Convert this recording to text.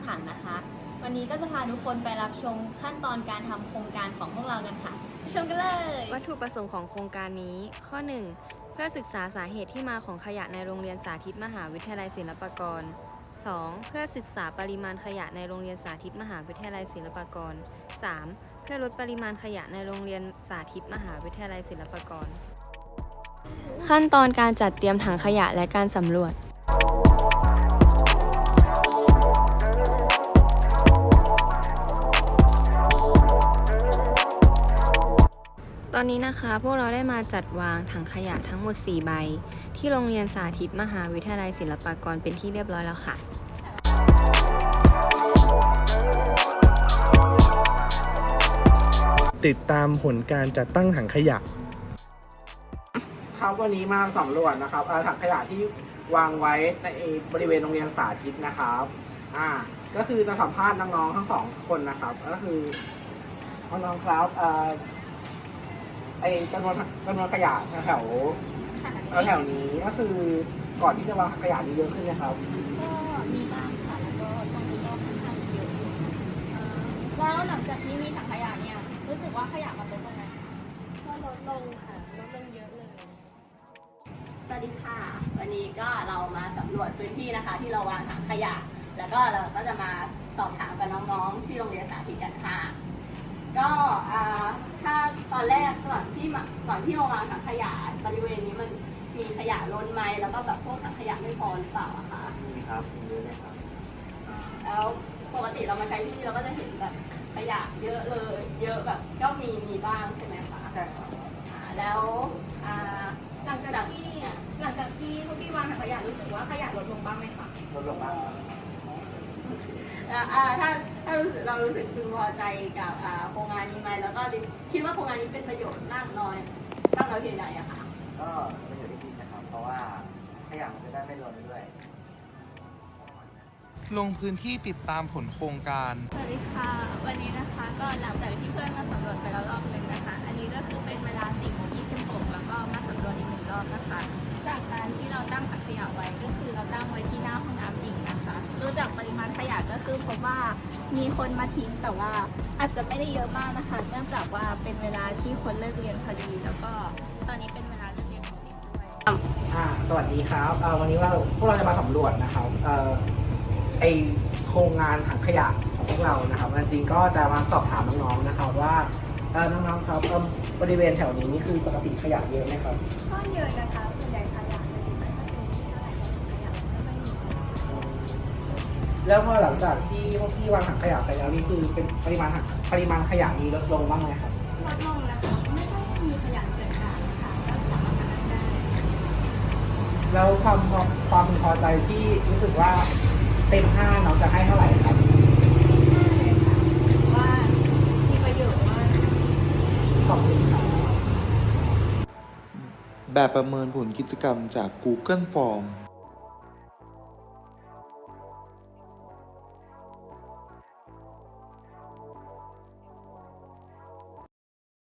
รงการสหายสร้างถังนะคะ วันนี้ก็จะพาทุกคนไปรับชมขั้นตอนการทำโครงการของพวกเรากันค่ะไปชมกันเลย วัตถุประสงค์ของโครงการนี้ ข้อ 1 เพื่อศึกษาสาเหตุที่มาของขยะในโรงเรียนสาธิตมหาวิทยาลัยศิลปากร 2. เพื่อศึกษาปริมาณขยะในโรงเรียนสาธิตมหาวิทยาลัยศิลปากร 3. เพื่อลดปริมาณขยะในโรงเรียนสาธิตมหาวิทยาลัยศิลปากร ขั้นตอนการจัดเตรียมถังขยะและการสำรวจ อนนี้นะคะพวกเราได้มาจัดวางถังขยะทั้งหมด 4 ใบ ที่โรงเรียนสาธิตมหาวิทยาลัยศิลปากรเป็นที่เรียบร้อยแล้วค่ะ ติดตามผลการจัดตั้งถังขยะ ครับวันนี้มาสำรวจนะครับเอ่อถังขยะที่วางไว้ในบริเวณโรงเรียนสาธิตนะครับอ่าก็คือจะสัมภาษณ์น้องๆทั้งสองคนนะครับ ก็คือน้องๆครับเอ่อ ไอจำนวนจำนวนขยะแถวแถวนี้ก็คือก่อนที่จะวางขยะนี้เยอะขึ้นนะครับ ก็มีบ้างค่ะแล้วก็ตรงนี้ก็ค่อนข้างเยอะอยู่อ่าแล้วหลังจากที่มีถังขยะเนี่ย รู้สึกว่าขยะมันลดลงไหมก็ลดลงค่ะลดลงเยอะเลย สวัสดีค่ะ วันนี้ก็เรามาสำรวจพื้นที่นะคะ ที่เราวางถังขยะ แล้วก็เราก็จะมาสอบถามกับน้องๆที่โรงเรียนสาธิตกันค่ะ ก็อ่าถ้าตอนแรกก่อนที่มาก่อนที่มาวางถังขยะบริเวณนี้มันมีขยะล้นไหมแล้วก็แบบพวกถังขยะไม่พอหรือเปล่าอะคะนี่ครับเยอะเลยครับแล้วปกติเรามาใช้ที่นี่เราก็จะเห็นแบบขยะเยอะเลย เยอะแบบก็มีมีบ้างใช่ไหมคะใช่ครับอ่าแล้วอ่าหลังจากที่หลังจากที่พวกพี่วางถังขยะรู้สึกว่าขยะลดลงบ้างไหมคะลดลงบ้างครับ อ่าถ้าถ้ารู้สึกเรารู้สึกพึงพอใจกับอ่าโครงงานนี้ไหมแล้วก็คิดว่าโครงงานนี้เป็นประโยชน์มากน้อยมากน้อยเพียงใดอะคะก็เป็นอยู่ที่ดีนะครับ เพราะว่าขยะมันจะได้ไม่ล้นด้วย ลงพื้นที่ติดตามผลโครงการ สวัสดีค่ะ วันนี้นะคะก็หลังจากที่เพื่อนมาสำรวจไปแล้วรอบหนึ่งนะคะ อันนี้ก็คือเป็นเวลา4โมง26แล้วก็มาสำรวจอีกหนึ่งรอบนะคะ จากการที่เราตั้งถังขยะไว้ก็คือเราตั้งไว้ที่หน้าห้องน้ำหญิงนะคะดูจากปริมาณขยะก็คือพบว่ามีคนมาทิ้งแต่ว่าอาจจะไม่ได้เยอะมากนะคะ เนื่องจากว่าเป็นเวลาที่คนเลิกเรียนพอดี แล้วก็ตอนนี้เป็นเวลาเลิกเรียนของเด็กด้วย อ่าสวัสดีครับเอ่อวันนี้ว่าพวกเราจะมาสำรวจนะครับเอ่อ ไอโครงงานถังขยะของพวกเรานะครับจริงๆก็จะมาสอบถามน้องๆนะครับว่าเออน้องๆครับเอิ่มบริเวณแถวนี้นี่คือปกติขยะเยอะไหมครับ ก็เยอะนะคะ ส่วนใหญ่ขยะจะอยู่ในกระทรงที่เท่าไหร่ขยะม่ค่อยมีแล้วพอหลังจากที่พวกพี่วางถังขยะไปแล้วนี่คือเป็นปริมาณถังปริมาณขยะนี้ลดลงบ้างไหมครับ ลดลงนะคะ ไม่ค่อยมีขยะเกิดการนะคะก็สามารถทำได้ แล้วความพอความพึงพอใจที่รู้สึกว่า เต็มห้าน้องจะให้เท่าไหร่ครับเลยค่ะว่ามีประโยชน์มากขอบคุณครับแบบประเมินผลกิจกรรมจาก Google Form